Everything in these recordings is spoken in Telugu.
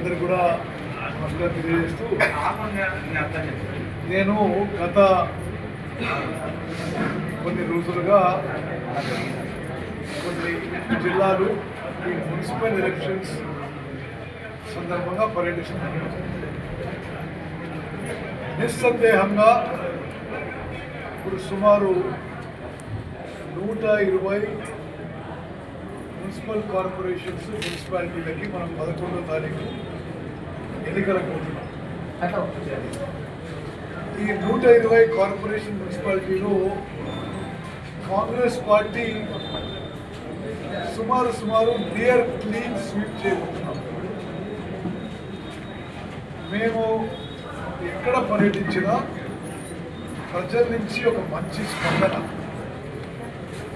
అందరు కూడా నమస్కారం తెలియజేస్తూ నేను గత కొన్ని రోజులుగా కొన్ని జిల్లాలు ఈ మున్సిపల్ ఎలక్షన్స్ సందర్భంగా పర్యటిస్తున్నాను నిస్సందేహంగా ఇప్పుడు సుమారు నూట ఇరవై మున్సిపల్ కార్పొరేషన్స్ మున్సిపాలిటీలకి మనం పదకొండో తారీఖు ఎన్నికలకు ఈ నూట ఇరవై కార్పొరేషన్ మున్సిపాలిటీలో కాంగ్రెస్ పార్టీ సుమారు సుమారు నియర్ క్లీన్ స్వీప్ చేయబోతున్నాం మేము ఎక్కడ పర్యటించినా ప్రజల నుంచి ఒక మంచి స్పందన.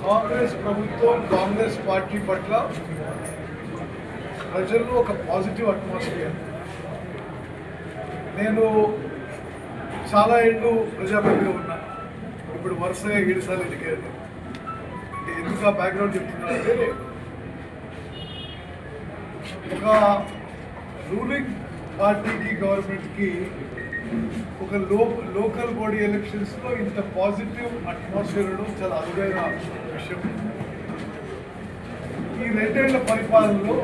కాంగ్రెస్ ప్రభుత్వం కాంగ్రెస్ పార్టీ పట్ల ప్రజల్లో ఒక పాజిటివ్ అట్మాస్ఫియర్. నేను చాలా ఏళ్ళు ప్రజాప్రతిగా ఉన్నా. ఇప్పుడు వరుసగా ఏడుసార్లు ఎన్నికయ్యాను అంటే ఎందుకు ఆ బ్యాక్గ్రౌండ్ చెప్తున్నానంటే ఒక రూలింగ్ పార్టీకి గవర్నమెంట్కి ఒక లో లోకల్ బాడీ ఎలక్షన్స్లో ఇంత పాజిటివ్ అట్మాస్ఫియర్ ఉండడం చాలా అరుదైన విషయం. ఈ రెండేళ్ళ పరిపాలనలో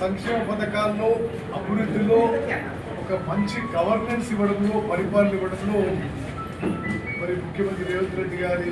సంక్షేమ పథకాల్లో అభివృద్ధిలో ఒక మంచి గవర్నెన్స్ ఇవ్వడంలో పరిపాలన ఇవ్వడంలో మరి ముఖ్యమంత్రి రేవంత్ రెడ్డి గారి